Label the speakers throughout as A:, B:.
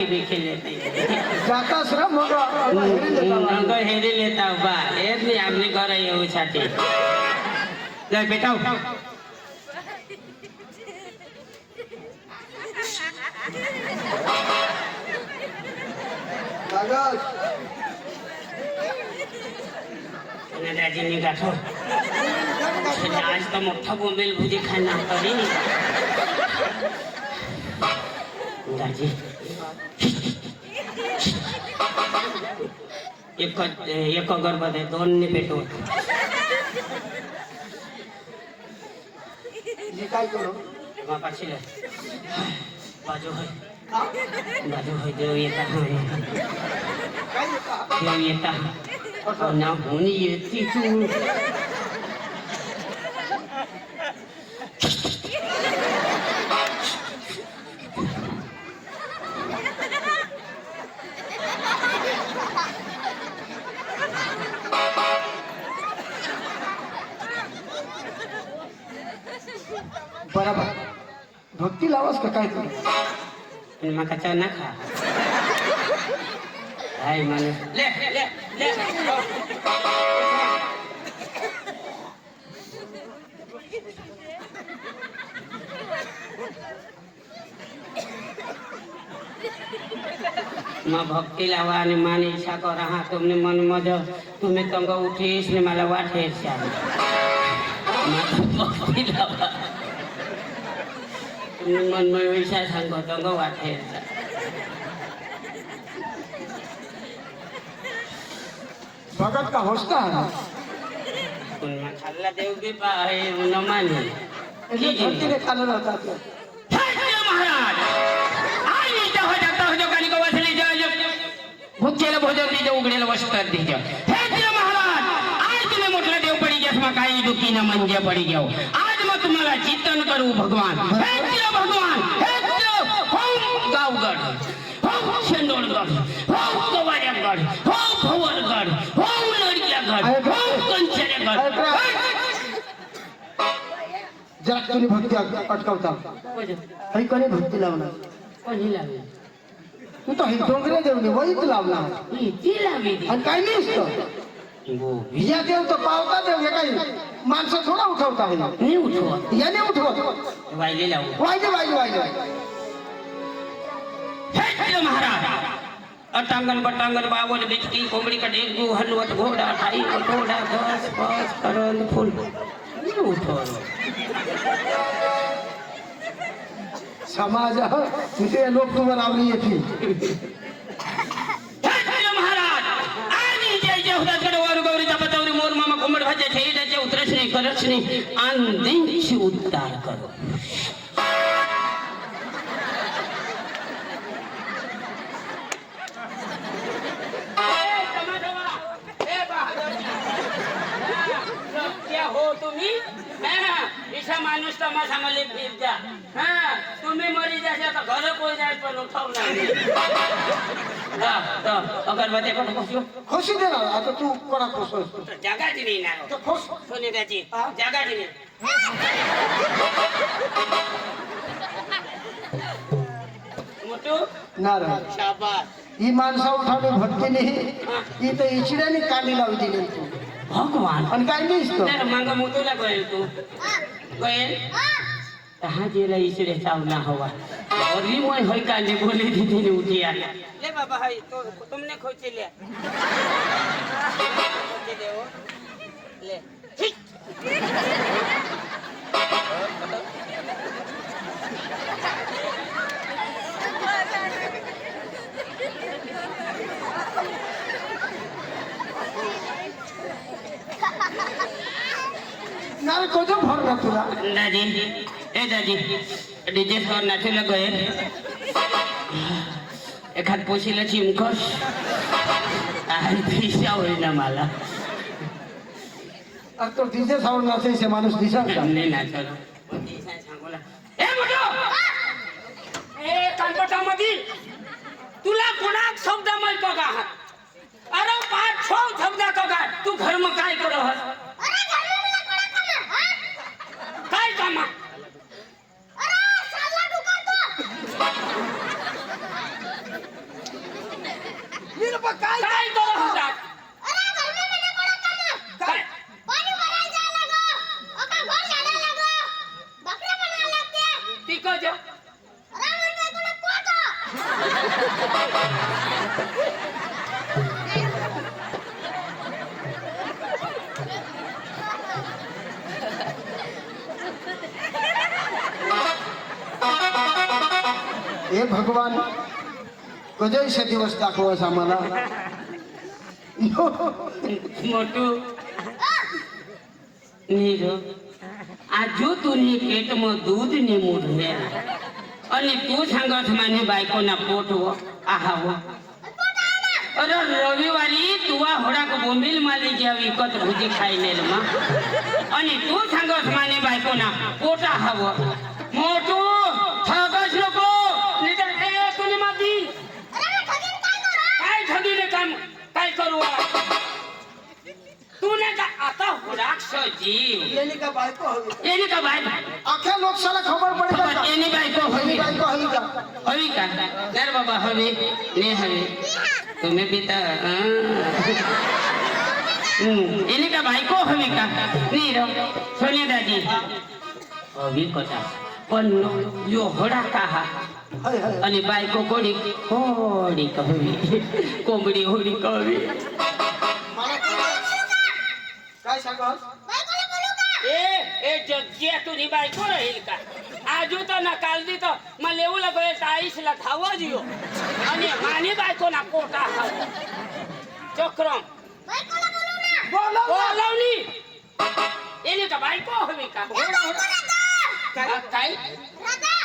A: હેરી લેતા
B: અંગો હેરી લેતા ઊભા એ જ નહીં આપની ઘરે એવું સાથે લે બેટા ઉઠ.
A: કાગજ
B: અને દાજીની ગાંઠો એટલે આજ તો મોટા બોંબેલ ભૂજી ખાના કરી દાજી. એક એક ગર્ભ થાય દોન ને પેટો
A: નિકાલ કરો
B: એમાં પાછી બાજુ હોય.
A: भक्ती लावास का काय तू?
B: तुम्ही माका चा नका काय माने ले ले ले मग भक्ती लावा आणि माने इच्छा करा. हा तुमने मन मज तुम्ही तंग उठीस आणि मला वाटेस भक्ती लावा. મનમાં વિશાળ સંગો તો વાત થઈ
A: ભગત કા હોસ્તા સ્કૂલમાં
B: ખાલ્લા દેવ કે પાહે હું ન માની.
A: એટલે ભક્તિને
B: ખાલ્લા હતા. તો મહારાજ. આ રીતે હો જતો હો જો કાલી કો વસલી જાજો ભૂખેલો ભોજો દીજો ઉગડેલો વસ્ત્ર દીજો પડી ગયા કાઈ દુખી ના મંજે પડી ગયો. આજમાં તમારા ચિંતન કરવું ભગવાન. मान होम गावगड. होम शेंदोळगड होम गवाऱ्यागड. होम भवनगड होम लडक्यागड होम कंचऱ्यागड
A: ज्यात तुम्ही भक्ती अटकवता. हैकाने भक्ती लावणार? तू तर डोंगरे देवली वहीत लावणार. आणि काय नाही વિજયા દેવ
B: તો પાવતા દેવ એકાઈ માણસો થોડા ઉઠાવતા હોય. નહીં ઉઠવા એને ઉઠવા વાઈલે લાવું. વાઈલે વાઈલે વાઈલે હે જો
A: મહારાજ. અટાંગન બટાંગન બાવન બેટકી કોમડી
B: કડે ગુ હલવત ઘોડા ખાઈ ઘોડા ઘાસ પાસ કરન ફૂલ. નહીં ઉઠવાનો સમાજ જે લોક તો બનાવની હતી রশ্মি আন দিন উদ্ধার করো ईशा माणूस तमाशा मला फिरत्या हा तुम्ही मरी जाशा तर घर कोण जाय पण उठवणार हा, तर अगरबत्ती कोण बसलो
A: खुशी देणार आता तू कोणा खुश असतो
B: जागाची नाही ना.
A: तर खुश.
B: सोने त्याची
A: हा?
B: जागाची नाही. मोठू
A: नाराज
B: शाबास.
A: ही माणसं उठावली भक्ती नाही ही तर इचिड्याने काढली लावली
B: ભગવાન. અને કાઈ દઈશ તો. માંગા હું તો લાગવાયું તું. કોઈલ હા જે લા ઈશ્વરે ચાવ
A: ના
B: હોવા. ઓરી મોય હોય કાલે બોલી દીધી ને ઉઠી આ
A: લે બાબા હાઈ તો તમને ખોચી લે. ખોચી દેવો
B: લે. ઠીક নারে কত ভর তোরা দাদি এ দাদি ডিজে ফোন নাচে লগে এখান পশিলে চিমকস আর দিশা হই না মালা আর তোর
C: দিশা সাউন্ড
B: নাচে সে মানুষ
D: দিশা? সামনে না চল। এ
C: মোটো!
D: এ কানপটা মদি তুলা কোনাক শব্দ মাই পগা হাত। સૌ ધમધા
B: તો તું
D: ઘરમાં કાંઈ કરો હશ
A: हे भगवान कधीशा दिवस दाखवस आम्हाला
B: મોટું નીરો આ જો તુની પેટમાં દૂધ ને મૂઢ હે અને તું સાંગત માને બાઈકોના પોટવો આહાવો અરે રવિવારી તુવા હોડાક બોમ્બિલ માલી ગયા વિકત ભૂજી ખાઈ લેલમાં અને તું સાંગત માને બાઈકોના પોટા હાવો મોટું तू नाही का आता हुडाक्ष जीव
C: એની કા બાયકો હવે
B: એની का बाय
A: આખા લોકશાલા ખબર પડી
B: પણ
A: જાય
B: એની બાય તો
A: એની
B: હવી
A: બાઈકો આવી જા
B: હવી કા દર બાબા હવે ને હવે તમે બેટા હમ એની का बायको हवी का नाही रो सोने दादी हवी कथा पण यो होडा का हा
A: હાય હાય
B: અને બાયકો કોડી હોડી કહવી કોંબડી હોડી કહવી
A: काय सांगस
D: ભાઈ કોને બોલું કા
B: એ એ જગ્યા તું નિભાઈ કોણ હિલ કા આજુ તો ના કાલ દી તો મને એવું લાગે એ તાઈસ લા ખાવો જીયો અને માની બાઈકો ના કોટા ખાવો ચક્રમ
D: ભાઈ કોને બોલું ના
C: બોલો
B: બોલાવની એની તો બાઈકો હવે કા આ કાઈ
D: રાધા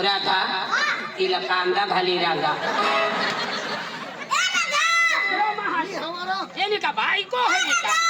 B: રાધા तिला कांदा घाली राधा એની કા બાઈકો હવે કા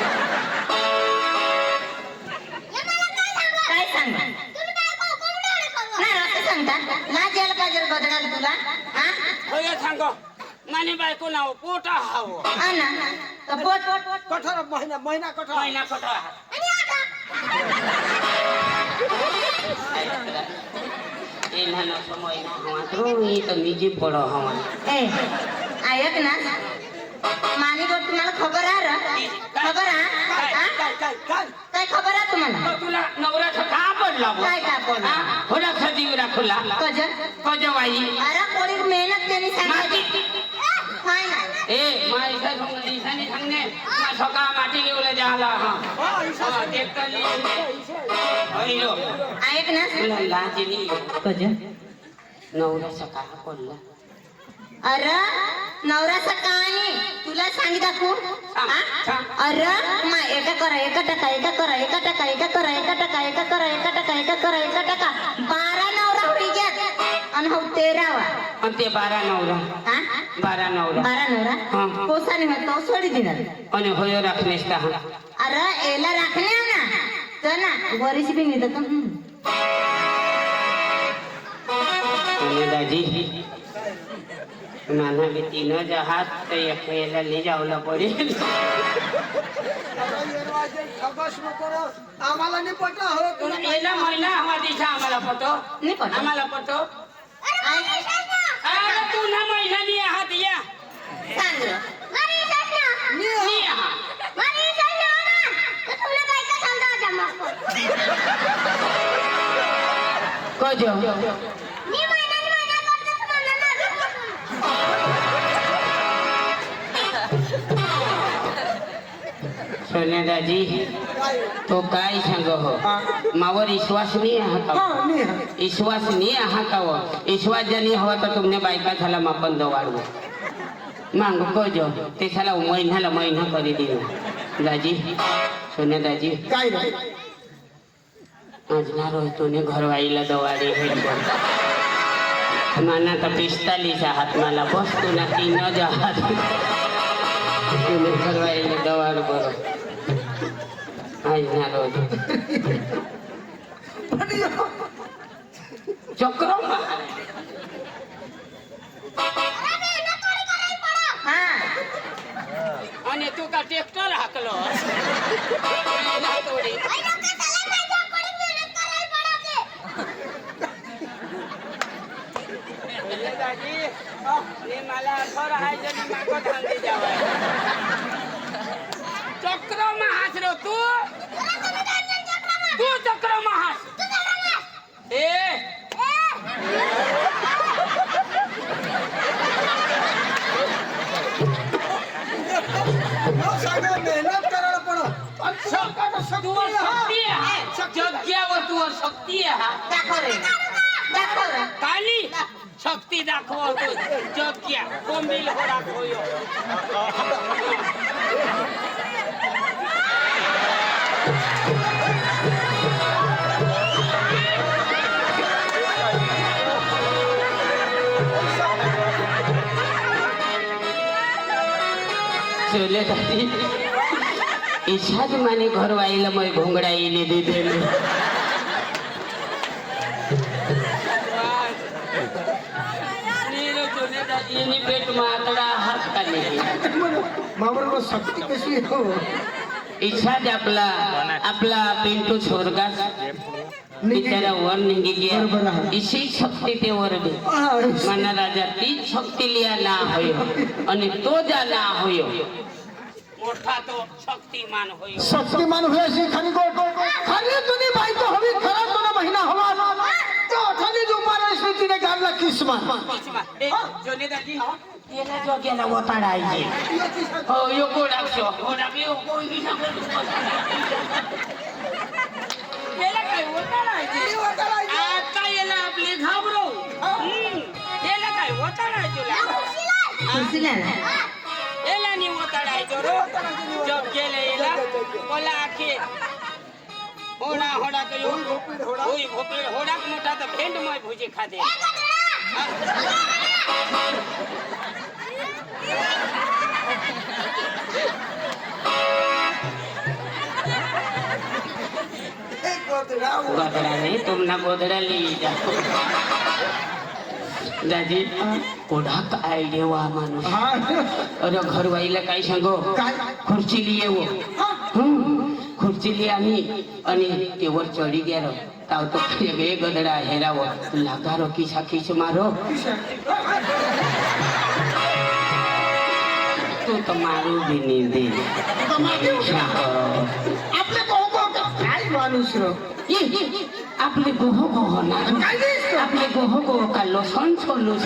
B: সাঙ্গ মানে বাই কো নাও
E: কোটা হাও আনা তো বট কঠোর
C: মহিনা মহিনা কঠোর মহিনা
B: কঠোর আনি আটা એના સમય ના હવા ધ્રુવી તો બીજી પડો હવા
E: એ આ એક ના मामी गोड तुम्हाला खबर आहे र खबर हा
C: काय
E: खबर आहे तुम्हाला
B: तुला नवऱ्याचा का पडला
E: काय का पडला
B: होण्याचा जीव राखला कज
E: कज
B: बाई
E: अरे कोणी मेहनत केली सांगितली काय
B: नाही ए माझ्या दिसाने सांगणे सका माटी घेऊन जाला हा
E: ऐक ना
B: लाजिनी
E: कज
B: नवरा सकाळ पडला
E: अर नवराचा काय तुला सांगितलं कोण अर एका करा एका टका एका करा एका टका एका करा एका टका एका करा एका टका एका करा एका टका. बारा नवरा होईच्यात आणि हो तेरावा.
B: आणि ते बारा नवरा. बारा नवरा.
E: बारा नवरा? कोसाने म्हणतो सोडी
B: दिनार. आणि होय राखणे
E: अर एला राखणे ना? तर ना
B: वरीशी बिंग येतात दाजी माना मी तीनों जहाज तर
C: एकला लिजावला पडेल आम्हाला नाही पटा हो तुला
B: महिला महिला आम्हा दिशा आम्हाला पटो
E: नाही पटो
B: आम्हाला पटो अरे तू ना महिला नी आहात या कजो સોનેદાજી તો કાઈ સંગો માવો
A: વિશ્વાસ નહીં
B: હાકાવો. વિશ્વાસ નહીં હાકાવો. વિશ્વાસ જ નહીં હોય તો તમને બાયકા છાલા માપન દવાડવું માંગ કોજો. તે છાલા મહિના મહિના કરી દીધું
A: દાજી સોનેદાજી
B: આજના રોજ તું ઘર વાઈલા દવાડી હેડ માના તો પિસ્તાલીસ હાથમાં લા. વસ્તુ નથી ન જ હાથ. દવાડ કરો. આજના રોજ ચક્રો અને તું કા ટ્રેક્ટર હાકલો. ચક્રો માં
D: ભાઈ લોકો
B: તું
C: શક્તિ,
B: જગ્યા વો તું શક્તિ હે. હા.
E: દાખો રે દાખો રે
B: કાલી? શક્તિ દાખવો તો જગ્યા. કોંબીલ હો રાખવો યો चले એ સાજ માને ઘરવાઈ મય ભૂંગળાઈને દીધેલું. એની પેટમાં આતડા હાથ કાઢી મામરો આપલા આપલા પિન્ટુ
A: સ્વર્ગા
B: બિચારા
A: વર
B: નીકળી શક્તિ તે
A: વર
B: માના રાજા તી શક્તિ લિયા ના હોય. અને તો જ આ ના હોય. তো শক্তিমান হই শক্তিমান হয়ে সেখানে খালি তুমি বাইতে হবে খারাপ কোন মহিনা হবার
E: খালি যে উপার
B: আসবে তিনি গাড়লা কিসমান? জনে দাদি ঘাবরো এলাকায় ওটা রাইজুলা કે હોડા હોડા કર્યું ઓય ભોપેડ હોડા મોટા તો ભેંડમાં ભૂજી ખાધે. ગોદડા નહીં તુમના ગોદડા લઈ જાઓ દાદી કોડા કાય લેવા
A: માનો
B: અરે ઘર વાઈલે કાઈ? ખુરશી લઈ આવો. जिले आम्ही आणि तेवर चढी गेलो ताव तो वे गदडा हेराव लागारो किसा किस मारो तू तो मारू भी नहीं दे
A: आपले गो गो काय माणूस रो
B: आपले
E: गोह गोह ना आपले गोह
A: गोह का लोसन सोलूस